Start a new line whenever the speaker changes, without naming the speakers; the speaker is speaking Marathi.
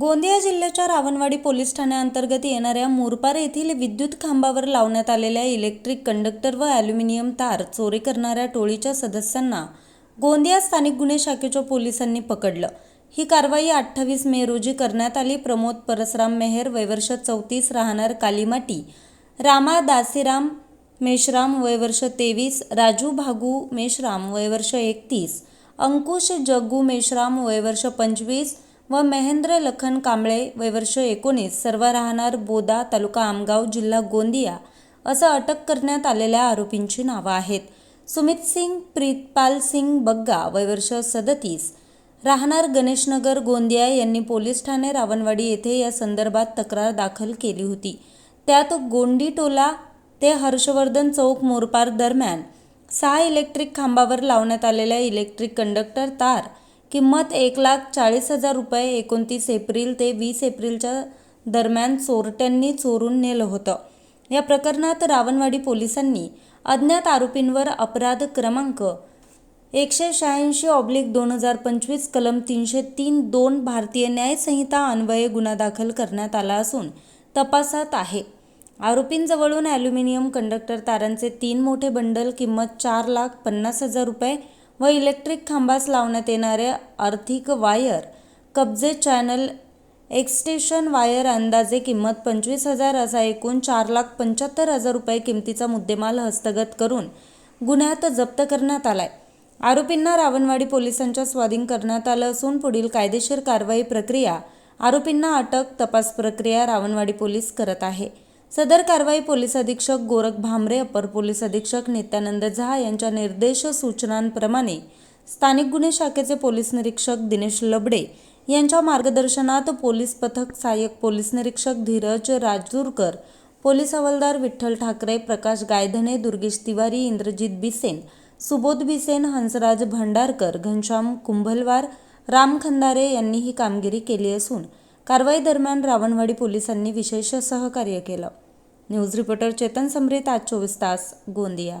गोंदिया जिल्ह्याच्या रावणवाडी पोलीस ठाण्याअंतर्गत येणाऱ्या मोरपार येथील विद्युत खांबावर लावण्यात आलेल्या इलेक्ट्रिक कंडक्टर व ॲल्युमिनियम तार चोरी करणाऱ्या टोळीच्या सदस्यांना गोंदिया स्थानिक गुन्हे शाखेच्या पोलिसांनी पकडलं. ही कारवाई अठ्ठावीस मे रोजी करण्यात आली. प्रमोद परसराम मेहर वयवर्ष चौतीस राहणार कालीमाटी रामा दासीराम मेश्राम वयवर्ष तेवीस राजू भागू मेश्राम वयवर्ष एकतीस अंकुश जग्गू मेश्राम वयवर्ष पंचवीस व महेंद्र लखन कांबळे वयवर्ष एकोणीस सर्व राहणार बोदा तालुका आमगाव जिल्हा गोंदिया असं अटक करण्यात आलेल्या आरोपींची नावं आहेत. सुमित सिंग प्रीतपाल सिंग बग्गा वयवर्ष सदतीस राहणार गणेशनगर गोंदिया यांनी पोलीस ठाणे रावणवाडी येथे या संदर्भात तक्रार दाखल केली होती. त्यात गोंडीटोला ते हर्षवर्धन चौक मोरपार दरम्यान सहा इलेक्ट्रिक खांबावर लावण्यात आलेल्या इलेक्ट्रिक कंडक्टर तार किंमत एक लाख चाळीस हजार रुपये एकोणतीस एप्रिल ते वीस एप्रिलच्या दरम्यान चोरट्यांनी चोरून नेलं होतं. या प्रकरणात रावणवाडी पोलिसांनी अज्ञात आरोपींवर अपराध क्रमांक एकशे शहाऐंशी ऑब्लिक दोन हजार पंचवीस कलम तीनशे तीन दोन भारतीय न्यायसंहिता अन्वये गुन्हा दाखल करण्यात आला असून तपासात आहे. आरोपींजवळून ॲल्युमिनियम कंडक्टर तारांचे तीन मोठे बंडल किंमत चार लाख पन्नास हजार रुपये व इलेक्ट्रिक खांबास लावण्यात येणाऱ्या आर्थिक वायर कब्जे चॅनल एक्सटेशन वायर अंदाजे किंमत पंचवीस हजार असा एकूण चार लाख पंच्याहत्तर हजार रुपये किमतीचा मुद्देमाल हस्तगत करून गुन्ह्यात जप्त करण्यात आलाय. आरोपींना रावणवाडी पोलिसांच्या स्वाधीन करण्यात आलं असून पुढील कायदेशीर कारवाई प्रक्रिया आरोपींना अटक तपास प्रक्रिया रावणवाडी पोलीस करत आहे. सदर कारवाई पोलीस अधीक्षक गोरख भामरे अपर पोलीस अधीक्षक नित्यानंद झा यांच्या निर्देश सूचनांप्रमाणे स्थानिक गुन्हे शाखेचे पोलीस निरीक्षक दिनेश लबडे यांच्या मार्गदर्शनात पोलीस पथक सहाय्यक पोलीस निरीक्षक धीरज राजूरकर पोलीस हवालदार विठ्ठल ठाकरे प्रकाश गायधने दुर्गेश तिवारी इंद्रजित बिसेन सुबोध बिसेन हंसराज भंडारकर घनश्याम कुंभलवार राम खंदारे यांनी ही कामगिरी केली असून कारवाई दरम्यान रावणवाडी पोलिसांनी विशेष सहकार्य केलं. न्यूज रिपोर्टर चेतन समरीत आज चोवीस तास गोंदिया.